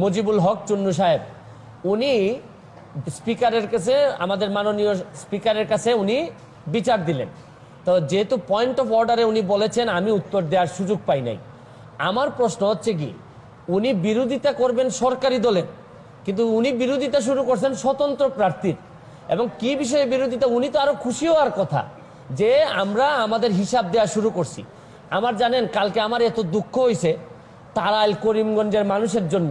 মুজিবুল হক চুন্নু সাহেব, উনি স্পিকারের কাছে, আমাদের মাননীয় স্পিকারের কাছে উনি বিচার দিলেন। তো যেহেতু পয়েন্ট অফ অর্ডারে উনি বলেছেন, আমি উত্তর দেওয়ার সুযোগ পাই নাই। আমার প্রশ্ন হচ্ছে কি, উনি বিরোধিতা করবেন সরকারি দলের কিন্তু উনি বিরোধিতা শুরু করছেন স্বতন্ত্র প্রার্থীর। এবং কি বিষয়ে বিরোধিতা, উনি তো আরও খুশি হওয়ার কথা, যে আমরা আমাদের হিসাব দেওয়া শুরু করছি। আমার জানেন, কালকে আমার এত দুঃখ হয়েছে তারাইল করিমগঞ্জের মানুষের জন্য।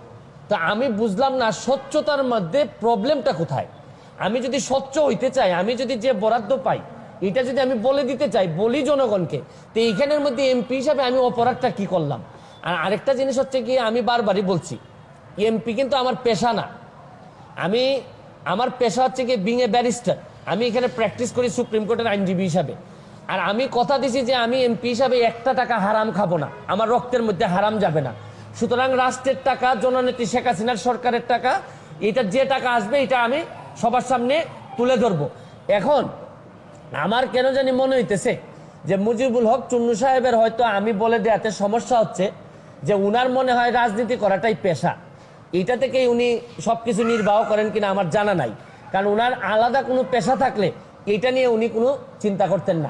তা আমি বুঝলাম না, স্বচ্ছতার মধ্যে প্রবলেমটা কোথায়? আমি যদি স্বচ্ছ হইতে চাই, আমি যদি যে বরাদ্দ পাই, এটা যদি আমি বলে দিতে চাই, বলি জনগণকে, তো এইখানের মধ্যে এমপি হিসাবে আমি অপরাধটা কি করলাম? আর আরেকটা জিনিস হচ্ছে কি, আমি বারবারই বলছি, এমপি কিন্তু আমার পেশা না। আমি, আমার পেশা হচ্ছে কি বিং এ ব্যারিস্টার আমি এখানে প্র্যাকটিস করি সুপ্রিম কোর্টের আইনজীবী হিসাবে। আর আমি কথা দিছি যে আমি এমপি হিসাবে একটা টাকা হারাম খাব না। আমার রক্তের মধ্যে হারাম যাবে না। সুতরাং রাষ্ট্রের টাকা, জননেত্রী শেখ হাসিনার সরকারের টাকা, এটা যে টাকা আসবে, এটা আমি সবার সামনে তুলে ধরবো। এখন, আমার কেন জানি মনে হইতেছে যে মুজিবুল হক চুন্নু সাহেবের হয়তো আমি বলে দেওয়াতে সমস্যা হচ্ছে যে উনার মনে হয় রাজনীতি করাটাই পেশা। এইটা থেকেই উনি সব কিছু নির্বাহ করেন কিনা আমার জানা নাই। কারণ উনার আলাদা কোনো পেশা থাকলে এইটা নিয়ে উনি কোনো চিন্তা করতেন না।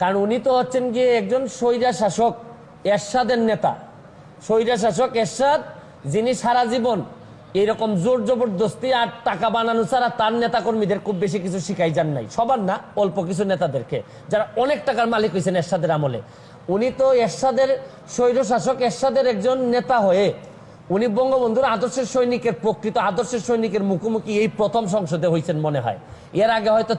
কারণ উনি তো হচ্ছেন গিয়ে একজন স্বৈরা শাসক, এরশাদের নেতা। সৈরা শাসক, এরশাদ, যিনি সারা জীবন এরকম জোর জবরদস্তি আর টাকা বানানো ছাড়া তার নেতাকর্মীদের খুব বেশি কিছু শিখাই যান নাই। সবার না, অল্প কিছু নেতাদেরকে, যারা অনেক টাকার মালিক হয়েছেন এরশাদের আমলে। উনি তো এরশাদের স্বৈর শাসক, এরশাদের একজন নেতা হয়ে উনি বঙ্গবন্ধুর আদর্শের সৈনিকের প্রকৃত আদর্শের সৈনিকের মুখোমুখি এই প্রথম সংসদে হয়েছেন মনে হয়। এর আগে হয়তো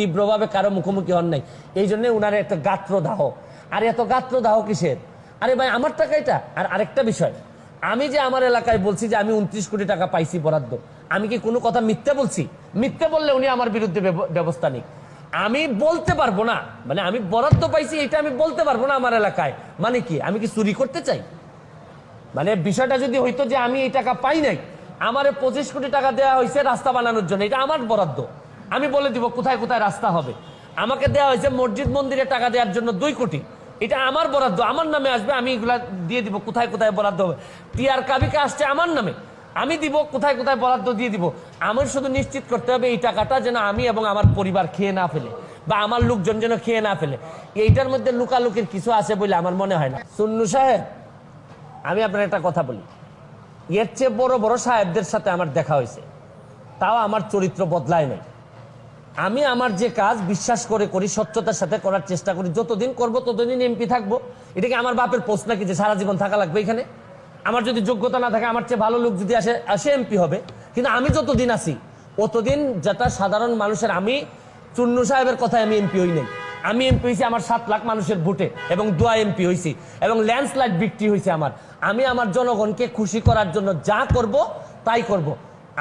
তীব্রভাবে কারও মুখোমুখি হন নাই। এই জন্য উনার একটা গাত্রদাহ। আর এত গাত্রদাহ কিসের? আরে ভাই, আমার টাকা এটা। আর আরেকটা বিষয়। আমি যে আমার এলাকায় বলছি যে আমি উনত্রিশ কোটি টাকা পাইছি বরাদ্দ, আমি কি কোনো কথা মিথ্যে বলছি? মিথ্যে বললে উনি আমার বিরুদ্ধে ব্যব- ব্যবস্থা নিক। আমি বলতে পারব না। মানে আমি বরাদ্দ পাইছি, এটা আমি বলতে পারব না আমার এলাকায়। মানে কি? আমি কি চুরি করতে চাই? মানে বিষয়টা যদি হইতো যে আমি এই টাকা পাই নাই, আমার পঁচিশ কোটি টাকা দেওয়া হয়েছে রাস্তা বানানোর জন্য, এটা আমার বরাদ্দ। আমি বলে দিব কোথায় কোথায় রাস্তা হবে। আমাকে দেওয়া হয়েছে মসজিদ মন্দিরে টাকা দেওয়ার জন্য দুই কোটি। এটা আমার বরাদ্দ, আমার নামে আসবে, আমি এগুলা দিয়ে দিব, কোথায় কোথায় বরাদ্দ হবে। টিআর কাবিকে আসছে আমার নামে। আমি দিব, কোথায় কোথায় বরাদ্দ দিয়ে দিব। আমার শুধু নিশ্চিত করতে হবে এই টাকাটা যেন আমি এবং আমার পরিবার খেয়ে না ফেলে বা আমার লোকজন যেন খেয়ে না ফেলে। এইটার মধ্যে লুকালুকির কিছু আছে বলে আমার মনে হয় না। সুন্নু সাহেব, আমি আপনার একটা কথা বলি। এর চেয়ে বড় বড় সাহেবদের সাথে আমার দেখা হয়েছে। তাও আমার চরিত্র বদলায় নাই। আমি আমার যে কাজ বিশ্বাস করে করি, স্বচ্ছতার সাথে করার চেষ্টা করি, যতদিন করব ততদিন এমপি থাকব। এটা কি আমার বাপের পোস্ট নাকি যে সারা জীবন থাকা লাগবে এখানে? আমার যদি যোগ্যতা না থাকে, আমার চেয়ে ভালো লোক যদি আসে আসে এমপি হবে। কিন্তু আমি যতদিন আছি, অতদিন যেটা সাধারণ মানুষের, আমি চুন্নু সাহেবের কথায় আমি এমপি হই নাই। আমি এমপি হয়েছি আমার সাত লাখ মানুষের ভোটে এবং দোয়া এমপি হয়েছি এবং ল্যান্ডস্লাইড বিক্রি হয়েছে আমার। আমি আমার জনগণকে খুশি করার জন্য যা করব, তাই করব।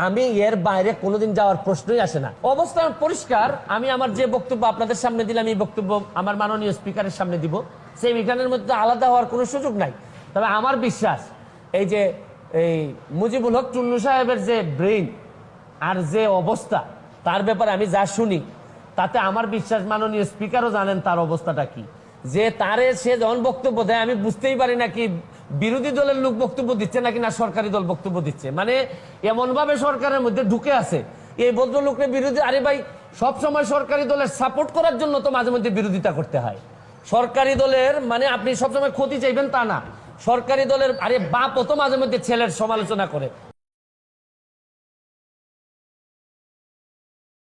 আমি এর বাইরে কোনোদিন যাওয়ার প্রশ্নই আসে না। অবস্থা পরিষ্কার। আমি আমার যে বক্তব্য আপনাদের সামনে দিলাম, এই বক্তব্য আমার মাননীয় স্পিকারের সামনে দিব। সেই বিজ্ঞানের মধ্যে আলাদা হওয়ার কোনো সুযোগ নাই। তবে আমার বিশ্বাস, এই যে, এই মুজিবুল হক চুন্নু সাহেবের যে ব্রেইন আর যে অবস্থা, তার ব্যাপারে আমি যা শুনি, তাতে আমার বিশ্বাস মাননীয় স্পিকারও জানেন তার অবস্থাটা কি। যে তারে সে যখন বক্তব্য দেয়, আমি বুঝতেই পারি না কি বিরোধী দলের লোক বক্তব্য দিচ্ছে নাকি না সরকারি দল বক্তব্য দিচ্ছে? মানে এমনভাবে সরকারের মধ্যে ঢুকে আছে। এই ভদ্রলোকের বিরোধী আরে ভাই, সবসময় সরকারি দলের সাপোর্ট করার জন্য তো মাঝে মধ্যে বিরোধিতা করতে হয়। সরকারি দলের মানে আপনি সবসময় ক্ষতি চাইবেন তা না। সরকারি দলের আরে বাপ তো মাঝে মধ্যে ছেলের সমালোচনা করে।